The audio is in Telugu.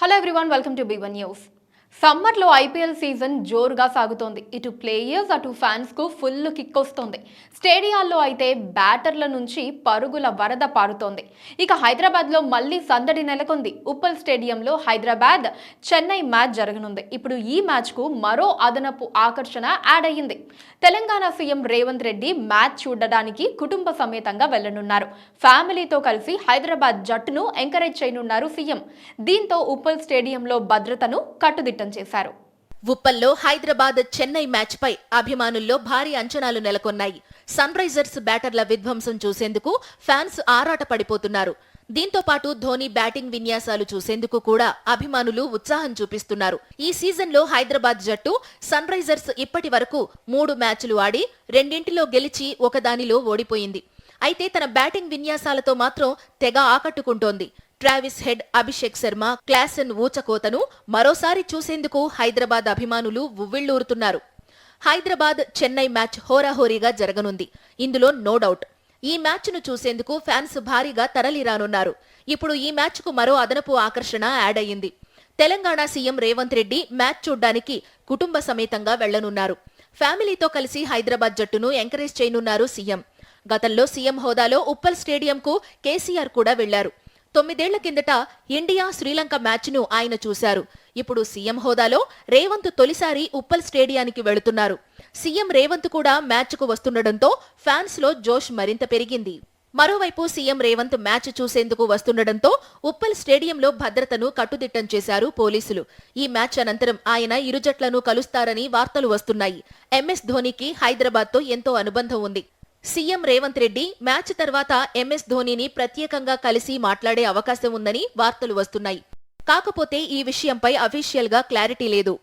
Hello everyone, welcome to B1 News. సమ్మర్లో ఐపీఎల్ సీజన్ జోరుగా సాగుతోంది. ఇటు ప్లేయర్స్ అటు ఫ్యాన్స్కు ఫుల్ కిక్ వస్తోంది. స్టేడియాల్లో అయితే బ్యాటర్ల నుంచి పరుగుల వరద పారుతోంది. ఇక హైదరాబాద్లో మళ్ళీ సందడి నెలకొంది. ఉప్పల్ స్టేడియంలో హైదరాబాద్ చెన్నై మ్యాచ్ జరగనుంది. ఇప్పుడు ఈ మ్యాచ్కు మరో అదనపు ఆకర్షణ యాడ్ అయ్యింది. తెలంగాణ సీఎం రేవంత్ రెడ్డి మ్యాచ్ చూడడానికి కుటుంబ సమేతంగా వెళ్ళనున్నారు ఫ్యామిలీతో కలిసి హైదరాబాద్ జట్టును ఎంకరేజ్ చేయనున్నారు సీఎం. దీంతో ఉప్పల్ స్టేడియంలో భద్రతను కట్టుదిట్టం చేశారు. ఉప్పల్లో హైదరాబాద్ చెన్నై మ్యాచ్పై అభిమానుల్లో భారీ అంచనాలు నెలకొన్నాయి. సన్ రైజర్స్ బ్యాటర్ల విధ్వంసం చూసేందుకు ఫ్యాన్స్ ఆరాట పడిపోతున్నారు. దీంతో పాటు ధోని బ్యాటింగ్ విన్యాసాలు చూసేందుకు కూడా అభిమానులు ఉత్సాహం చూపిస్తున్నారు. ఈ సీజన్లో హైదరాబాద్ జట్టు సన్ రైజర్స్ ఇప్పటి వరకు మూడు మ్యాచ్లు ఆడి రెండింటిలో గెలిచి ఒకదానిలో ఓడిపోయింది. అయితే తన బ్యాటింగ్ విన్యాసాలతో మాత్రం తెగ ఆకట్టుకుంటోంది. Travis Head Abhishek Sharma Klaasen ఊచకోతను మరోసారి చూసేందుకు హైదరాబాద్ అభిమానులు ఉవ్విళ్ళూరుతున్నారు హైదరాబాద్ చెన్నై మ్యాచ్ హోరాహోరీగా జరగనుంది. ఇందులో నో డౌట్. ఈ మ్యాచ్ను చూసేందుకు ఫ్యాన్స్ భారీగా తరలిరానున్నారు. ఇప్పుడు ఈ మ్యాచ్కు మరో అదనపు ఆకర్షణ యాడ్ అయ్యింది. తెలంగాణ సీఎం రేవంత్ రెడ్డి మ్యాచ్ చూడ్డానికి కుటుంబ సమేతంగా వెళ్ళనున్నారు. ఫ్యామిలీతో కలిసి హైదరాబాద్ జట్టును ఎంకరేజ్ చేయనున్నారు సీఎం. గతంలో సీఎం హోదాలో ఉప్పల్ స్టేడియంకు కేసీఆర్ కూడా వెళ్ళారు. తొమ్మిదేళ్ళ కిందట ఇండియా శ్రీలంక మ్యాచ్ను ఆయన చూశారు. ఇప్పుడు సీఎం హోదాలో రేవంత్ తొలిసారి ఉప్పల్ స్టేడియానికి వెళుతున్నారు. సీఎం రేవంత్ కూడా మ్యాచ్కు వస్తుండటంతో ఫ్యాన్స్లో జోష్ మరింత పెరిగింది. మరోవైపు సీఎం రేవంత్ మ్యాచ్ చూసేందుకు వస్తుండటంతో ఉప్పల్ స్టేడియంలో భద్రతను కట్టుదిట్టం చేశారు పోలీసులు. ఈ మ్యాచ్ అనంతరం ఆయన ఇరు జట్లను కలుస్తారని వార్తలు వస్తున్నాయి. ఎంఎస్ ధోనికి హైదరాబాద్తో ఎంతో అనుబంధం ఉంది. సీఎం రేవంత్ రెడ్డి మ్యాచ్ తర్వాత ఎంఎస్ ధోనీని ప్రత్యేకంగా కలిసి మాట్లాడే అవకాశం ఉందని వార్తలు వస్తున్నాయి. కాకపోతే ఈ విషయంపై అఫీషియల్గా క్లారిటీ లేదు.